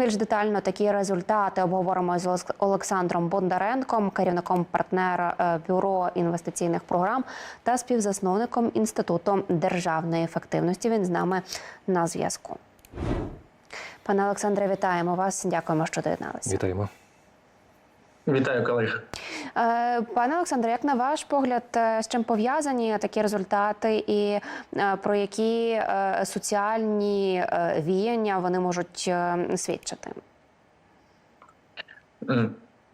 Більш детально такі результати обговоримо з Олекс- Олександром Бондаренком, керівником партнера е, бюро інвестиційних програм та співзасновником інституту державної ефективності. Він з нами на зв'язку. Пане Олександре, вітаємо вас. Дякуємо, що доєдналися. Вітаємо. Вітаю, колеги. Е, Пане Олександре, як на ваш погляд, е, з чим пов'язані такі результати, і е, про які соціальні віяння вони можуть свідчити?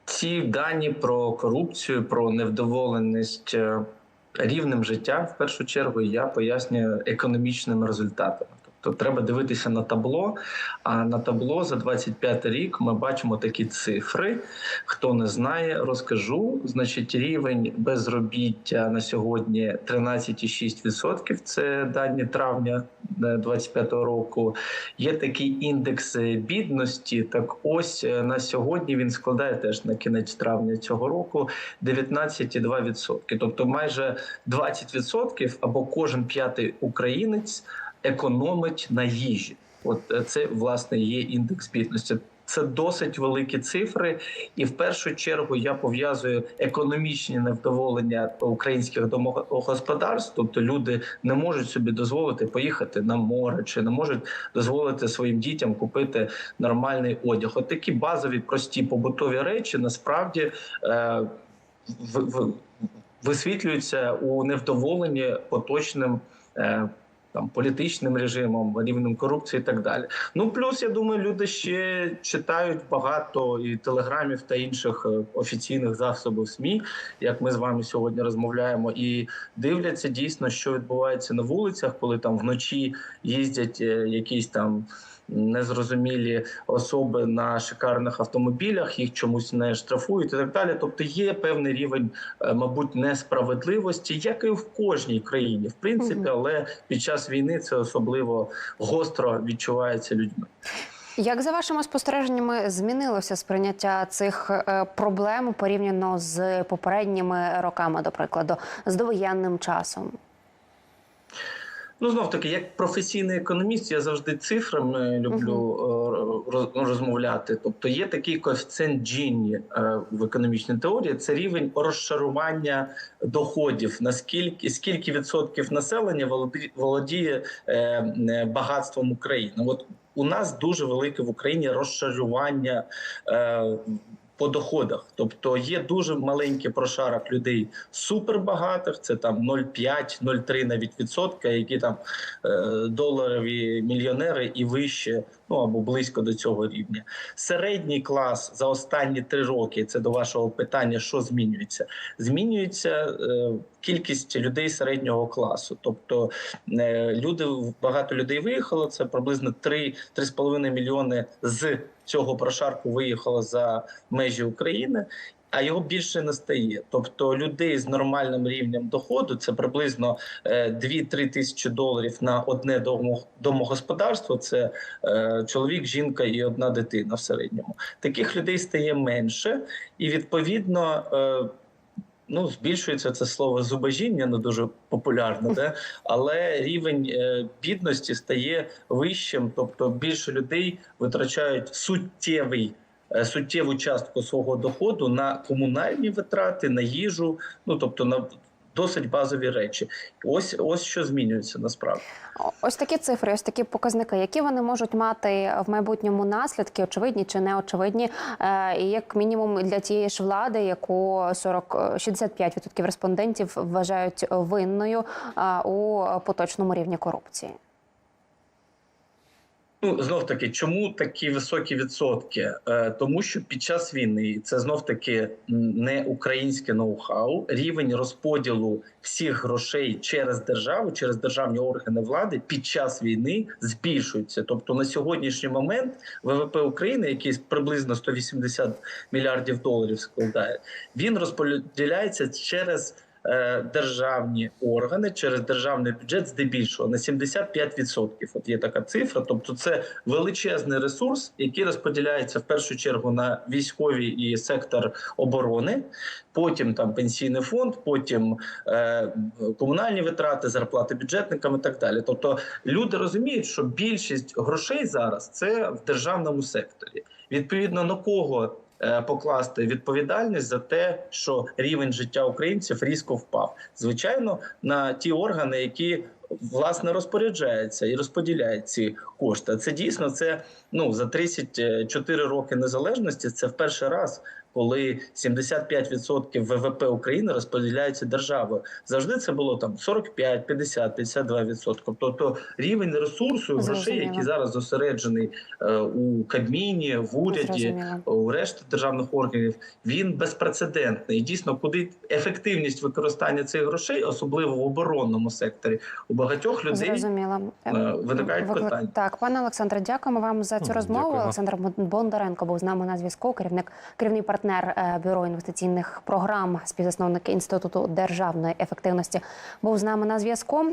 Ці дані про корупцію, про невдоволеність рівнем життя, в першу чергу, я пояснюю економічними результатами. Тобто треба дивитися на табло. А на табло за 25 рік ми бачимо такі цифри. Хто не знає, розкажу. Значить, рівень безробіття на сьогодні 13,6%. Це дані травня 25 року. Є такий індекс е, бідності. Так ось е, на сьогодні він складає теж на кінець травня цього року 19,2%. Тобто майже 20% або кожен п'ятий українець економить на їжі. От е, це власне є індекс бідності. Це досить великі цифри, і в першу чергу я пов'язую економічні невдоволення українських домогосподарств. Тобто люди не можуть собі дозволити поїхати на море, чи не можуть дозволити своїм дітям купити нормальний одяг. От такі базові прості побутові речі насправді е, в, в, висвітлюються у невдоволенні поточним. Е, там політичним режимом, рівнем корупції і так далі. Ну плюс я думаю, люди ще читають багато і телеграмів та інших е, офіційних засобів СМІ, як ми з вами сьогодні розмовляємо, і дивляться дійсно, що відбувається на вулицях, коли там вночі їздять е, якісь там. Незрозумілі особи на шикарних автомобілях, їх чомусь не штрафують і так далі. Тобто є певний рівень, е, мабуть, несправедливості, як і в кожній країні, в принципі, але під час війни це особливо гостро відчувається людьми. Як за вашими спостереженнями змінилося сприйняття цих е, проблем порівняно з попередніми роками, до прикладу, з довоєнним часом? Ну, знов таки, як професійний економіст, я завжди цифрами люблю е, роз- розмовляти. Тобто є такий коефіцієнт Джіні е, в економічній теорії. Це рівень розшарування доходів. Наскільки скільки відсотків населення володі- володіє е, е, багатством України? От у нас дуже велике в Україні розшарування. По доходах, тобто є дуже маленький прошарок людей супербагатих, це там 0,5-0,3 навіть відсотка, які там е, доларові мільйонери і вище, ну або близько до цього рівня. Середній клас за останні три роки. Це до вашого питання, що змінюється? Змінюється е, кількість людей середнього класу. Тобто е, люди багато людей виїхало. Це приблизно 3-3,5 мільйони з цього прошарку виїхало за межі України. А його більше не стає. Тобто людей з нормальним рівнем доходу це приблизно е, 2-3 тисячі доларів на одне домогосподарство. Це е, чоловік, жінка і одна дитина в середньому. Таких людей стає менше, і відповідно. Ну, збільшується це слово зубожіння, не дуже популярне, де? але рівень е, бідності стає вищим, тобто більше людей витрачають суттєвий. е, Суттєву частку свого доходу на комунальні витрати, на їжу, ну тобто на досить базові речі. Ось ось що змінюється насправді. Ось такі цифри, ось такі показники, які вони можуть мати в майбутньому наслідки, очевидні чи неочевидні, е, і як мінімум для тієї ж влади, яку 40, е, 65% респондентів вважають винною е, у поточному рівні корупції. Ну знов таки, чому такі високі відсотки? Е, тому що під час війни це знов таки не українське ноу-хау. Рівень розподілу всіх грошей через державу, через державні органи влади під час війни збільшується. Тобто на сьогоднішній момент ВВП України, який приблизно 180 мільярдів доларів складає, він розподіляється через державні органи через державний бюджет здебільшого на 75%. От є така цифра. Тобто, це величезний ресурс, який розподіляється в першу чергу на військові і сектор оборони. Потім там пенсійний фонд, потім е, комунальні витрати, зарплати бюджетникам і так далі. Тобто люди розуміють, що більшість грошей зараз це в державному секторі. Відповідно на кого е, покласти відповідальність за те, що рівень життя українців різко впав. Звичайно, на ті органи, які власне розпоряджаються і розподіляють ці кошти. Це дійсно це ну за 34 роки незалежності. Це в перший раз. Коли 75% ВВП України розподіляються державою, завжди це було там 45, 50, 52%. Тобто рівень ресурсу і грошей, який зараз зосереджений е, у Кабміні, в уряді, Зрозуміло. у решті державних органів, він безпрецедентний. І дійсно, куди ефективність використання цих грошей, особливо в оборонному секторі, у багатьох людей Зрозуміло. е, виникають Виклик- питання. Так, пане Олександре, дякуємо вам за цю розмову. дякуємо. Олександр Бондаренко був з нами на зв'язку. Керівник керівний партнер е, бюро інвестиційних програм, співзасновник інституту державної ефективності, був з нами на зв'язку.